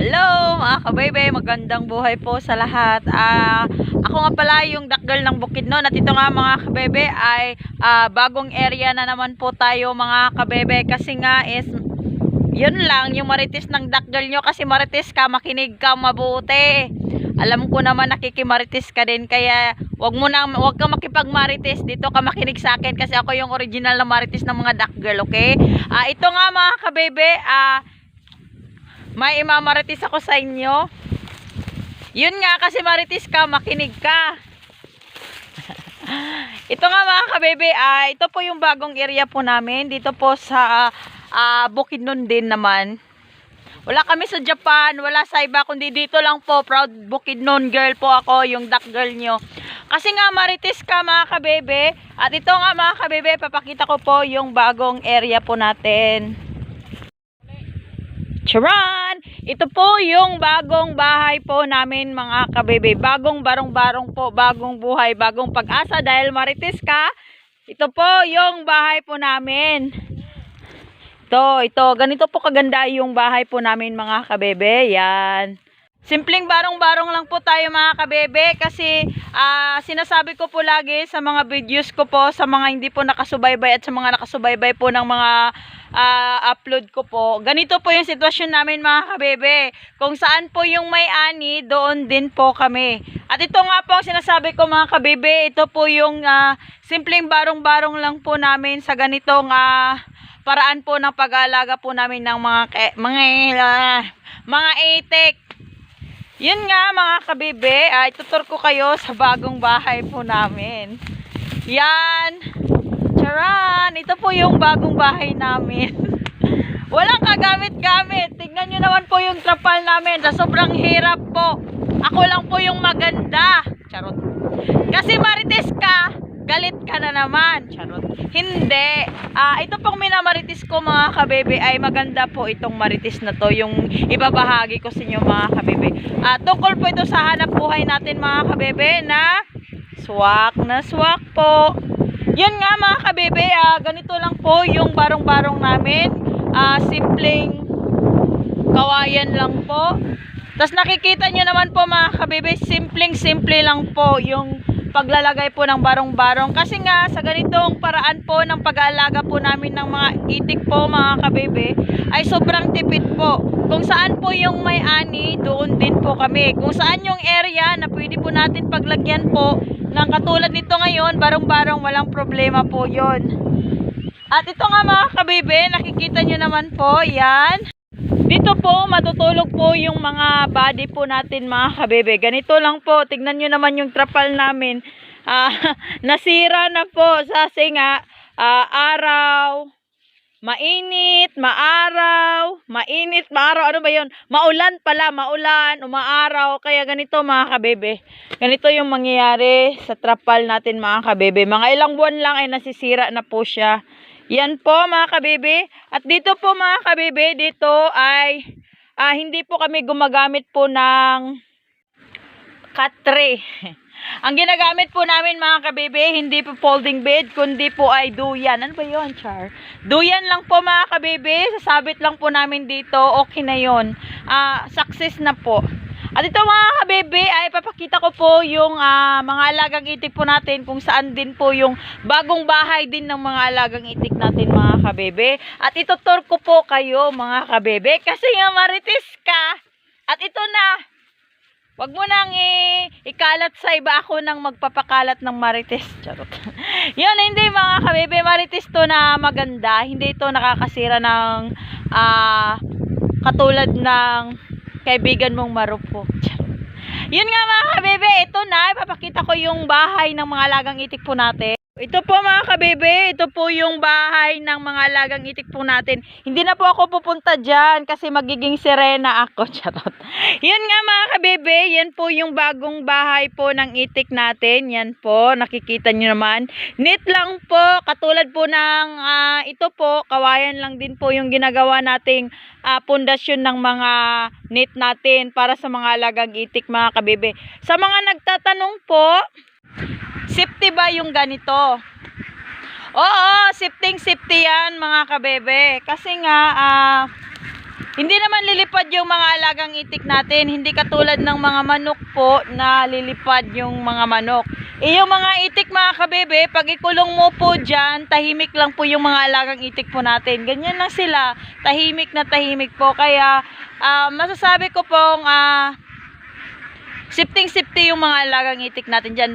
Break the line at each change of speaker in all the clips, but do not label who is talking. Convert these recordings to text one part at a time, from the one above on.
Hello mga kabaybay, magandang buhay po sa lahat. Ah, ako nga pala yung dakgal ng Bukidnon at ito nga mga kabebe ay ah, bagong area na naman po tayo mga kabebe kasi nga is yun lang yung marites ng dakgal nyo kasi marites ka, makinig ka mabuti. Alam ko naman nakikimarites ka din kaya wag mo na wag ka makipagmarites dito ka makinig sa akin kasi ako yung original na marites ng mga dakgal, okay? Ah, ito nga mga kabebe, ah may imamaritis ako sa inyo. Yun nga, kasi maritis ka, makinig ka. ito nga mga kabebe, ah, ito po yung bagong area po namin. Dito po sa ah, Bukidnon din naman. Wala kami sa Japan, wala sa iba, kundi dito lang po. Proud Bukidnon girl po ako, yung duck girl nyo. Kasi nga maritis ka mga kabebe. At ito nga mga kabebe, papakita ko po yung bagong area po natin. Charan! Ito po yung bagong bahay po namin mga kabebe. Bagong barong-barong po, bagong buhay, bagong pag-asa dahil marites ka. Ito po yung bahay po namin. Ito, ito. Ganito po kaganda yung bahay po namin mga kabebe. Yan. Simpleng barong-barong lang po tayo mga kabebe kasi ah, sinasabi ko po lagi sa mga videos ko po sa mga hindi po nakasubaybay at sa mga nakasubaybay po ng mga ah, upload ko po. Ganito po yung sitwasyon namin mga kabebe. Kung saan po yung may-ani, doon din po kami. At ito nga po ang sinasabi ko mga kabebe, ito po yung ah, simpleng barong-barong lang po namin sa ganitong ah, paraan po ng pag-aalaga po namin ng mga mga ah, mga itik. Yun nga mga kabibe, ay tutur ko kayo sa bagong bahay po namin. Yan. Charan! Ito po yung bagong bahay namin. Walang kagamit-gamit. Tingnan nyo naman po yung trapal namin. Sa sobrang hirap po. Ako lang po yung maganda. Charot. Kasi marites ka, galit ka na naman. Charot. Hindi. Ah, ito pong minamaritis ko mga kabebe ay maganda po itong maritis na to. Yung ibabahagi ko sa inyo mga kabebe. Ah, tungkol po ito sa hanap buhay natin mga kabebe na swak na swak po. Yun nga mga kabebe, ah, ganito lang po yung barong-barong namin. Ah, simpleng kawayan lang po. Tapos nakikita nyo naman po mga kabebe, simpleng-simple lang po yung paglalagay po ng barong-barong. Kasi nga sa ganitong paraan po ng pag-aalaga po namin ng mga itik po mga kabebe, ay sobrang tipid po. Kung saan po yung may-ani, doon din po kami. Kung saan yung area na pwede po natin paglagyan po ng katulad nito ngayon, barong-barong walang problema po yon. At ito nga mga kabebe, nakikita nyo naman po, yan. Dito po, matutulog po yung mga body po natin mga kabebe. Ganito lang po, tignan nyo naman yung trapal namin. Ah, nasira na po sa nga ah, araw, mainit, maaraw, mainit, maaraw, ano ba yun? Maulan pala, maulan, umaaraw. Kaya ganito mga kabebe. Ganito yung mangyayari sa trapal natin mga kabebe. Mga ilang buwan lang ay nasisira na po siya. Yan po mga kabebe. At dito po mga kabebe, dito ay ah, hindi po kami gumagamit po ng katre. Ang ginagamit po namin mga kabebe, hindi po folding bed, kundi po ay duyan. Ano ba yun, Char? Duyan lang po mga kabebe, sasabit lang po namin dito, okay na yon. Ah, success na po. At ito mga kabebe, ay papakita ko po yung ah, mga alagang itik po natin kung saan din po yung bagong bahay din ng mga alagang itik natin mga kabebe. At itutur ko po kayo mga kabebe kasi nga maritis ka. At ito na, Wag mo nang i- ikalat sa iba ako nang magpapakalat ng marites. Charot. Yun, hindi mga kabebe. Marites to na maganda. Hindi ito nakakasira ng ah, katulad ng kaibigan mong marupo. Charot. Yun nga mga kabebe. Ito na. Ipapakita ko yung bahay ng mga lagang itik po natin. Ito po mga kabebe, ito po yung bahay ng mga alagang itik po natin. Hindi na po ako pupunta dyan kasi magiging sirena ako. Charot. Yun nga mga kabebe, yan po yung bagong bahay po ng itik natin. Yan po, nakikita nyo naman. Neat lang po, katulad po ng ah, ito po, kawayan lang din po yung ginagawa nating ah, pundasyon ng mga net natin para sa mga alagang itik mga kabebe. Sa mga nagtatanong po, safety ba yung ganito? Oo, safety safety yan mga kabebe. Kasi nga, ah, Hindi naman lilipad yung mga alagang itik natin. Hindi katulad ng mga manok po na lilipad yung mga manok. Eh, yung mga itik mga kabebe, pag ikulong mo po dyan, tahimik lang po yung mga alagang itik po natin. Ganyan lang sila. Tahimik na tahimik po. Kaya, ah, masasabi ko pong, ah, sifting-sifty yung mga alagang itik natin dyan.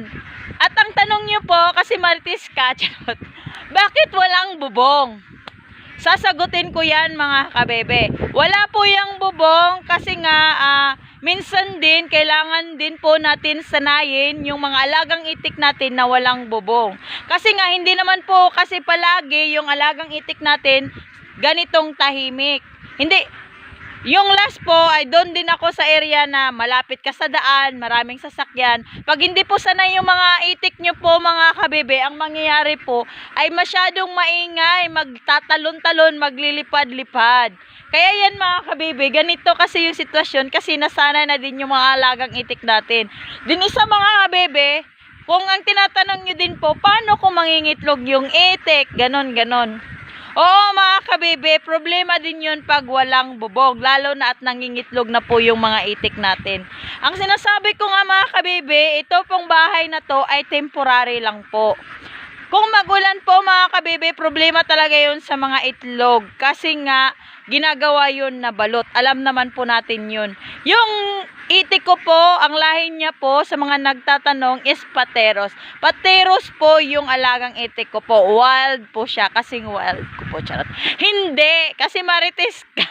At ang tanong nyo po, kasi maritis ka, charot, bakit walang bubong? Sasagutin ko yan mga kabebe. Wala po yung bubong kasi nga ah, minsan din kailangan din po natin sanayin yung mga alagang itik natin na walang bubong. Kasi nga hindi naman po kasi palagi yung alagang itik natin ganitong tahimik. Hindi, yung last po ay doon din ako sa area na malapit ka sa daan, maraming sasakyan. Pag hindi po sanay yung mga itik nyo po mga kabebe, ang mangyayari po ay masyadong maingay, magtatalon-talon, maglilipad-lipad. Kaya yan mga kabebe, ganito kasi yung sitwasyon kasi nasana na din yung mga alagang itik natin. Din isa mga kabebe, kung ang tinatanong nyo din po, paano kung mangingitlog yung itik, ganon, ganon. Oo mga kabebe, problema din yun pag walang bubog, lalo na at nangingitlog na po yung mga itik natin. Ang sinasabi ko nga mga kabebe, ito pong bahay na to ay temporary lang po. Kung magulan po mga kabebe, problema talaga yun sa mga itlog. Kasi nga, ginagawa yun na balot. Alam naman po natin yun. Yung itik ko po, ang lahi niya po sa mga nagtatanong is pateros. Pateros po yung alagang itik ko po. Wild po siya. Kasing wild ko po. Charot. Hindi. Kasi marites ka.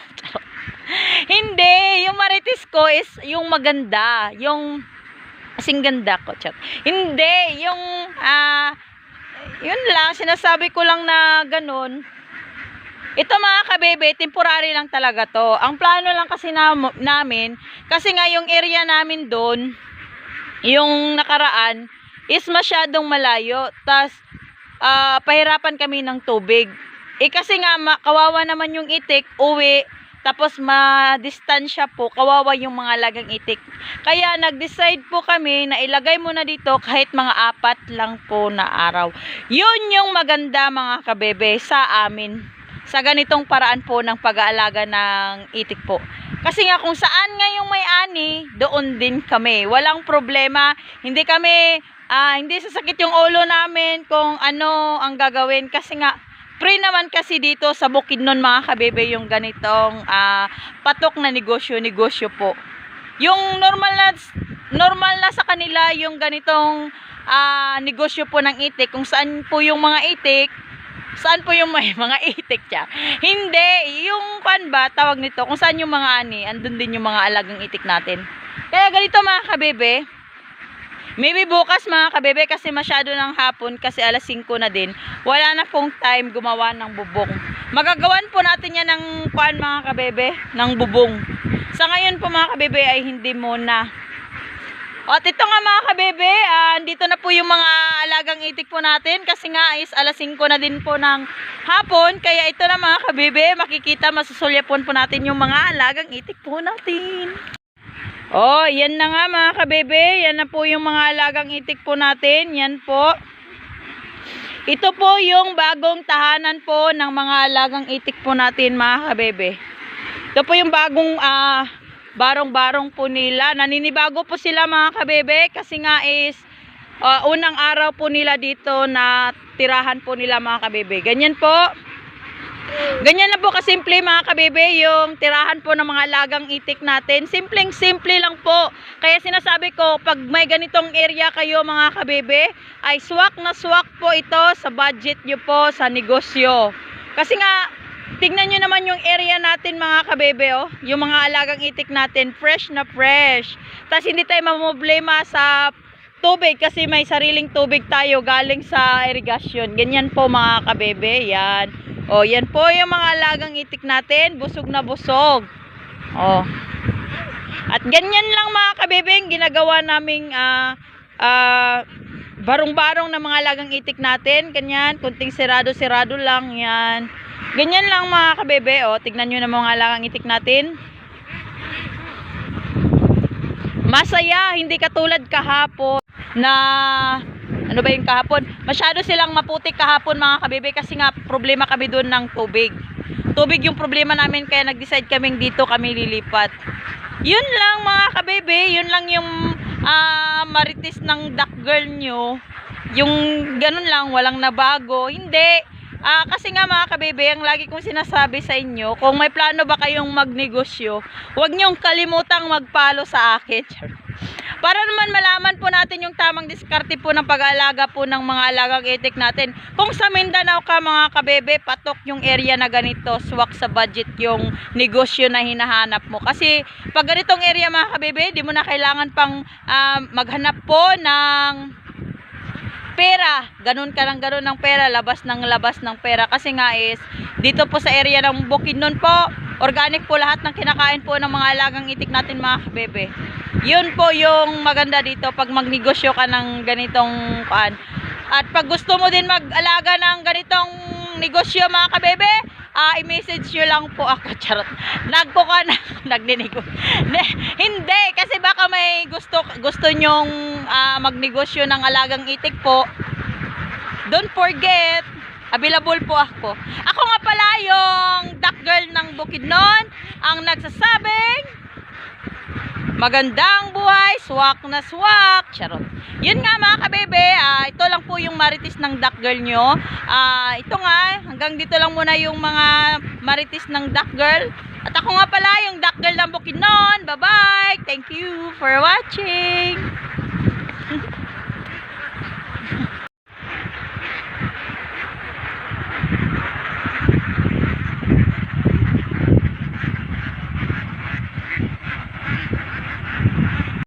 Hindi. Yung marites ko is yung maganda. Yung kasing ganda ko. Charot. Hindi. Yung ah yun lang, sinasabi ko lang na ganun. Ito mga kabebe, temporary lang talaga to. Ang plano lang kasi na, namin, kasi nga yung area namin doon, yung nakaraan, is masyadong malayo. Tapos, ah, pahirapan kami ng tubig. Eh kasi nga, kawawa naman yung itik, uwi, tapos ma-distansya po, kawawa yung mga lagang itik. Kaya nag-decide po kami na ilagay muna dito kahit mga apat lang po na araw. Yun yung maganda mga kabebe sa amin. Sa ganitong paraan po ng pag-aalaga ng itik po. Kasi nga kung saan nga yung may-ani, doon din kami. Walang problema. Hindi kami, ah, hindi sasakit yung ulo namin kung ano ang gagawin. Kasi nga, Free naman kasi dito sa Bukidnon mga kabebe yung ganitong ah, patok na negosyo, negosyo po. Yung normal na normal na sa kanila yung ganitong ah, negosyo po ng itik kung saan po yung mga itik saan po yung may mga itik siya. Hindi, yung kan ba tawag nito kung saan yung mga ani, andun din yung mga alagang itik natin. Kaya ganito mga kabebe, Maybe bukas mga kabebe kasi masyado ng hapon kasi alas 5 na din. Wala na pong time gumawa ng bubong. Magagawan po natin yan ng kuan mga kabebe, ng bubong. Sa ngayon po mga kabebe ay hindi muna. At ito nga mga kabebe, ah, andito na po yung mga alagang itik po natin kasi nga is alas 5 na din po ng hapon. Kaya ito na mga kabebe, makikita masusulyapon po natin yung mga alagang itik po natin. Oh, yan na nga mga kabebe. Yan na po yung mga alagang itik po natin. Yan po. Ito po yung bagong tahanan po ng mga alagang itik po natin mga kabebe. Ito po yung bagong ah, barong-barong po nila. Naninibago po sila mga kabebe kasi nga is ah, unang araw po nila dito na tirahan po nila mga kabebe. Ganyan po. Ganyan lang po kasimple mga kabebe yung tirahan po ng mga lagang itik natin. Simpleng simple lang po. Kaya sinasabi ko pag may ganitong area kayo mga kabebe ay swak na swak po ito sa budget nyo po sa negosyo. Kasi nga tingnan nyo naman yung area natin mga kabebe oh. Yung mga alagang itik natin fresh na fresh. Tapos hindi tayo mamproblema sa tubig kasi may sariling tubig tayo galing sa irrigation. Ganyan po mga kabebe. Yan. O, yan po yung mga alagang itik natin. Busog na busog. O. At ganyan lang mga kabebeng ginagawa naming ah ah, barong-barong na mga alagang itik natin. Ganyan, kunting sirado-sirado lang yan. Ganyan lang mga kabebe. O, tignan nyo na mga alagang itik natin. Masaya, hindi katulad kahapon na ano ba yung kahapon? Masyado silang maputik kahapon mga kabebe kasi nga problema kami doon ng tubig. tubig yung problema namin kaya nag-decide kaming dito kami lilipat. Yun lang mga kabebe, yun lang yung ah, marites ng duck girl nyo. Yung ganun lang, walang nabago. Hindi. Ah, kasi nga mga kabebe, ang lagi kong sinasabi sa inyo, kung may plano ba kayong magnegosyo, huwag niyong kalimutang magpalo sa akin. Para naman malaman po yung tamang diskarte po ng pag-aalaga po ng mga alagang itik natin. Kung sa Mindanao ka mga kabebe, patok yung area na ganito, swak sa budget yung negosyo na hinahanap mo. Kasi pag ganitong area mga kabebe, di mo na kailangan pang ah, maghanap po ng pera. Ganun ka lang ganun ng pera, labas ng labas ng pera. Kasi nga is, dito po sa area ng Bukidnon po, organic po lahat ng kinakain po ng mga alagang itik natin mga kabebe. Yun po yung maganda dito pag magnegosyo ka ng ganitong paan. At pag gusto mo din mag-alaga ng ganitong negosyo mga kabebe, ah i-message nyo lang po ako, charot. Nagpo ka na, nagdinego. Ne- Hindi, kasi baka may gusto, gusto nyong ah, magnegosyo ng alagang itik po. Don't forget, available po ako. Ako nga pala yung duck girl ng Bukidnon, ang nagsasabing, Magandang buhay, swak na swak. Charot. Yun nga mga kabebe, ah, ito lang po yung marites ng duck girl nyo. Ah, ito nga, hanggang dito lang muna yung mga marites ng duck girl. At ako nga pala yung duck girl ng Bukidnon. Bye-bye! Thank you for watching!